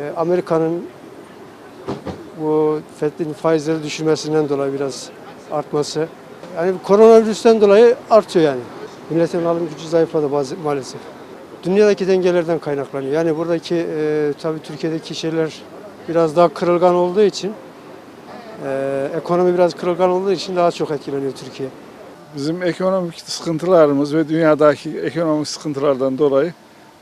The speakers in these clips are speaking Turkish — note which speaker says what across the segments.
Speaker 1: e, Amerika'nın bu Fed'in faizleri düşürmesinden dolayı biraz artması. Yani koronavirüsten dolayı artıyor yani. Milletin alım gücü zayıfladı bazı, maalesef. Dünyadaki dengelerden kaynaklanıyor. Yani buradaki e, tabii Türkiye'deki şeyler biraz daha kırılgan olduğu için e, ekonomi biraz kırılgan olduğu için daha çok etkileniyor Türkiye.
Speaker 2: Bizim ekonomik sıkıntılarımız ve dünyadaki ekonomik sıkıntılardan dolayı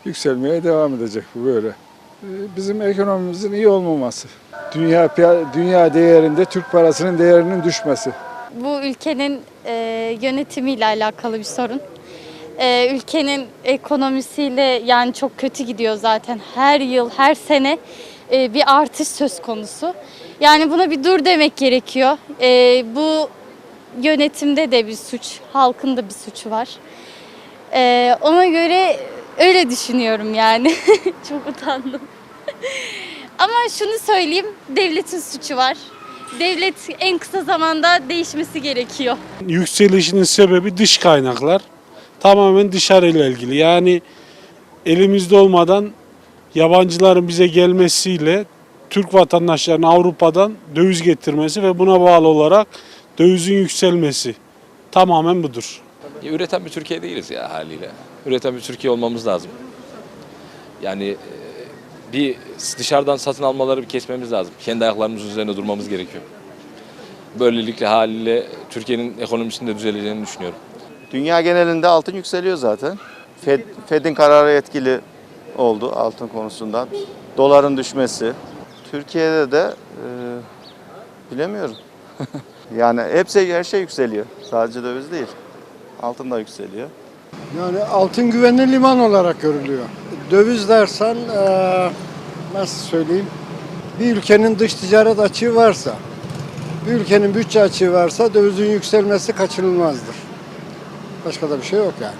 Speaker 2: yükselmeye devam edecek bu böyle. Ee, Bizim ekonomimizin iyi olmaması, dünya dünya değerinde Türk parasının değerinin düşmesi.
Speaker 3: Bu ülkenin e, yönetimiyle alakalı bir sorun. E, ülkenin ekonomisiyle yani çok kötü gidiyor zaten. Her yıl, her sene e, bir artış söz konusu. Yani buna bir dur demek gerekiyor. E, bu yönetimde de bir suç, halkın da bir suçu var. E, ona göre öyle düşünüyorum yani. çok utandım. Ama şunu söyleyeyim, devletin suçu var. Devlet en kısa zamanda değişmesi gerekiyor.
Speaker 4: Yükselişinin sebebi dış kaynaklar. Tamamen dışarıyla ilgili. Yani elimizde olmadan yabancıların bize gelmesiyle Türk vatandaşlarının Avrupa'dan döviz getirmesi ve buna bağlı olarak dövizin yükselmesi. Tamamen budur.
Speaker 5: Üreten bir Türkiye değiliz ya haliyle. Üreten bir Türkiye olmamız lazım. Yani e, bir dışarıdan satın almaları bir kesmemiz lazım. Kendi ayaklarımızın üzerine durmamız gerekiyor. Böylelikle haliyle Türkiye'nin ekonomisinin de düzeleceğini düşünüyorum.
Speaker 6: Dünya genelinde altın yükseliyor zaten. Fed, Fed'in kararı etkili oldu altın konusundan. Doların düşmesi. Türkiye'de de e, bilemiyorum. yani hepsi her şey yükseliyor. Sadece döviz değil. Altın da yükseliyor.
Speaker 7: Yani altın güvenli liman olarak görülüyor. Döviz dersen nasıl söyleyeyim? Bir ülkenin dış ticaret açığı varsa, bir ülkenin bütçe açığı varsa dövizin yükselmesi kaçınılmazdır. Başka da bir şey yok yani.